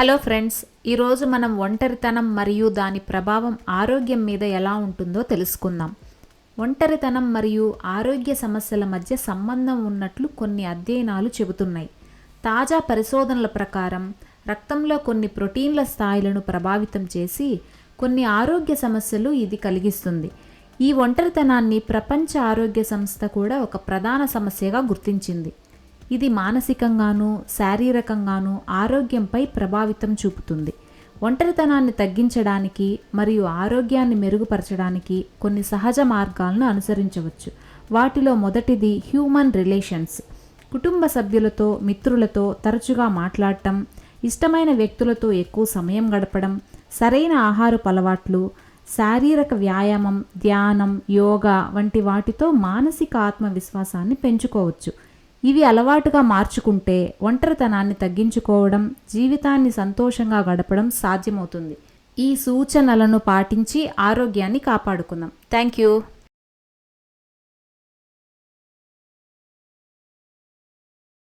Hello friends ఈరోజు మనం ఒంటరితనం మరియు దాని ప్రభావం ఆరోగ్యం మీద ఎలా ఉంటుందో తెలుసుకుందాం. ఒంటరితనం మరియు ఆరోగ్య సమస్యల మధ్య సంబంధం ఉన్నట్లు కొన్ని అధ్యయనాలు చెబుతున్నాయి. తాజా పరిశోధనల ప్రకారం రక్తంలో కొన్ని ప్రోటీన్ల స్థాయిలను ప్రభావితం చేసి కొన్ని ఆరోగ్య సమస్యలు ఇది కలిగిస్తుంది. ఈ ఒంటరితనాన్ని ప్రపంచ ఆరోగ్య సంస్థ కూడా ఒక ప్రధాన సమస్యగా గుర్తించింది. ఇది మానసికంగాను శారీరకంగాను ఆరోగ్యంపై ప్రభావితం చూపుతుంది. ఒంటరితనాన్ని తగ్గించడానికి మరియు ఆరోగ్యాన్ని మెరుగుపరచడానికి కొన్ని సహజ మార్గాలను అనుసరించవచ్చు. వాటిలో మొదటిది హ్యూమన్ రిలేషన్స్. కుటుంబ సభ్యులతో మిత్రులతో తరచుగా మాట్లాడటం ఇష్టమైన వ్యక్తులతో ఎక్కువ సమయం గడపడం సరైన ఆహారపు అలవాట్లు శారీరక వ్యాయామం ధ్యానం యోగా వంటి వాటితో మానసిక ఆత్మవిశ్వాసాన్ని పెంచుకోవచ్చు. ఇవి అలవాటుగా మార్చుకుంటే ఒంటరితనాన్ని తగ్గించుకోవడం జీవితాన్ని సంతోషంగా గడపడం సాధ్యమవుతుంది. ఈ సూచనలను పాటించి ఆరోగ్యాన్ని కాపాడుకుందాం. Thank you.